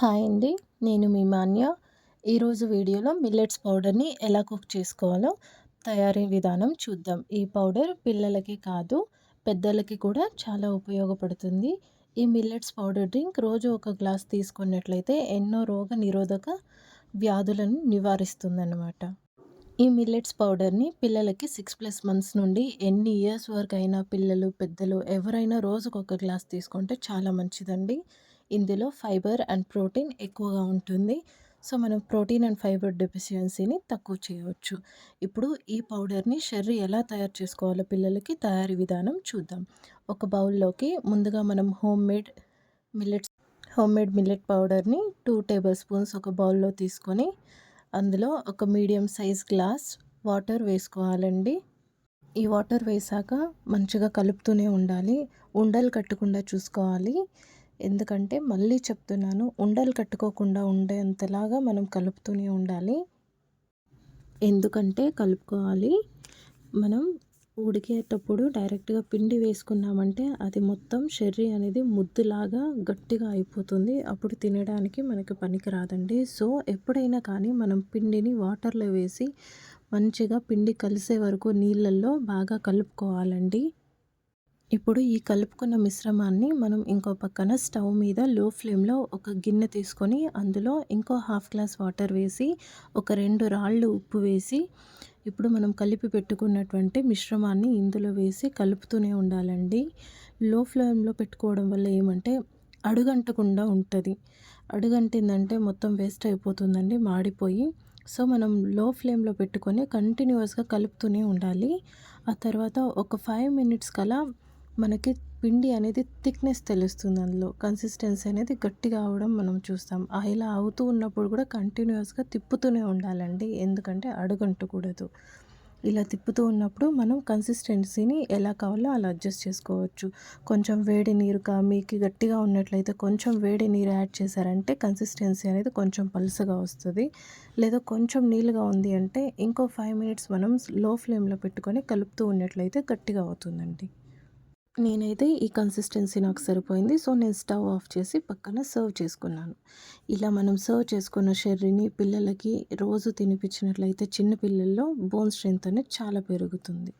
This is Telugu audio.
హాయ్ అండి నేను మీ మాన్య. ఈరోజు వీడియోలో మిల్లెట్స్ పౌడర్ని ఎలా కుక్ చేసుకోవాలో తయారీ విధానం చూద్దాం. ఈ పౌడర్ పిల్లలకి కాదు పెద్దలకి కూడా చాలా ఉపయోగపడుతుంది. ఈ మిల్లెట్స్ పౌడర్ డ్రింక్ రోజు ఒక గ్లాస్ తీసుకున్నట్లయితే ఎన్నో రోగ నిరోధక వ్యాధులను నివారిస్తుందన్నమాట. ఈ మిల్లెట్స్ పౌడర్ని పిల్లలకి సిక్స్ ప్లస్ మంత్స్ నుండి ఎన్ని ఇయర్స్ వరకు అయినా పిల్లలు పెద్దలు ఎవరైనా రోజుకొక గ్లాస్ తీసుకుంటే చాలా మంచిదండి. ఇందులో ఫైబర్ అండ్ ప్రోటీన్ ఎక్కువగా ఉంటుంది. సో మనం ప్రోటీన్ అండ్ ఫైబర్ డెఫిషియన్సీని తక్కువ చేయవచ్చు. ఇప్పుడు ఈ పౌడర్ని షర్రి ఎలా తయారు చేసుకోవాలో పిల్లలకి తయారీ విధానం చూద్దాం. ఒక బౌల్లోకి ముందుగా మనం home made millets home made millet పౌడర్ని టూ టేబుల్ స్పూన్స్ ఒక బౌల్లో తీసుకొని అందులో ఒక మీడియం సైజ్ గ్లాస్ వాటర్ వేసుకోవాలండి. ఈ వాటర్ వేసాక మంచిగా కలుపుతూనే ఉండాలి. ఉండలు కట్టకుండా చూసుకోవాలి. ఎందుకంటే మళ్ళీ చెప్తున్నాను ఉండలు కట్టుకోకుండా ఉండేంతలాగా మనం కలుపుతూనే ఉండాలి. ఎందుకంటే కలుపుకోవాలి. మనం ఉడికేటప్పుడు డైరెక్ట్గా పిండి వేసుకున్నామంటే అది మొత్తం షర్రీ అనేది ముద్దులాగా గట్టిగా అయిపోతుంది. అప్పుడు తినడానికి మనకి పనికి రాదండి సో ఎప్పుడైనా కానీ మనం పిండిని వాటర్లో వేసి మంచిగా పిండి కలిసే వరకు నీళ్ళల్లో బాగా కలుపుకోవాలండి. ఇప్పుడు ఈ కలుపుకున్న మిశ్రమాన్ని మనం ఇంకో పక్కన స్టవ్ మీద లో ఫ్లేమ్లో ఒక గిన్నె తీసుకొని అందులో ఇంకో హాఫ్ గ్లాస్ వాటర్ వేసి ఒక రెండు రాళ్ళు ఉప్పు వేసి ఇప్పుడు మనం కలిపి పెట్టుకున్నటువంటి మిశ్రమాన్ని ఇందులో వేసి కలుపుతూనే ఉండాలండి. లో ఫ్లేమ్లో పెట్టుకోవడం వల్ల ఏమంటే అడుగంటకుండా ఉంటుంది. అడుగంటిందంటే మొత్తం వేస్ట్ అయిపోతుందండి మాడిపోయి. సో మనం లో ఫ్లేమ్లో పెట్టుకొని కంటిన్యూస్గా కలుపుతూనే ఉండాలి. ఆ తర్వాత ఒక ఫైవ్ మినిట్స్ కలా మనకి పిండి అనేది థిక్నెస్ తెలుస్తుంది అందులో. కన్సిస్టెన్సీ అనేది గట్టిగా అవడం మనం చూస్తాం. ఇలా అవుతూ ఉన్నప్పుడు కూడా కంటిన్యూస్గా తిప్పుతూనే ఉండాలండి. ఎందుకంటే అడుగంటకూడదు. ఇలా తిప్పుతూ ఉన్నప్పుడు మనం కన్సిస్టెన్సీని ఎలా కావాలో అలా అడ్జస్ట్ చేసుకోవచ్చు. కొంచెం వేడి నీరు కా మీకు గట్టిగా ఉన్నట్లయితే కొంచెం వేడి నీరు యాడ్ చేశారంటే కన్సిస్టెన్సీ అనేది కొంచెం పలుసగా వస్తుంది. లేదా కొంచెం నీళ్ళుగా ఉంది అంటే ఇంకో ఫైవ్ మినిట్స్ మనం లో ఫ్లేమ్లో పెట్టుకొని కలుపుతూ ఉన్నట్లయితే గట్టిగా అవుతుందండి. నేనైతే ఈ కన్సిస్టెన్సీ నాకు సరిపోయింది. సో నేను స్టవ్ ఆఫ్ చేసి పక్కన సర్వ్ చేసుకున్నాను. ఇలా మనం సర్వ్ చేసుకున్న షెర్రీని పిల్లలకి రోజు తినిపించినట్లయితే చిన్న పిల్లల్లో బోన్ స్ట్రెంత్ అనేది చాలా పెరుగుతుంది.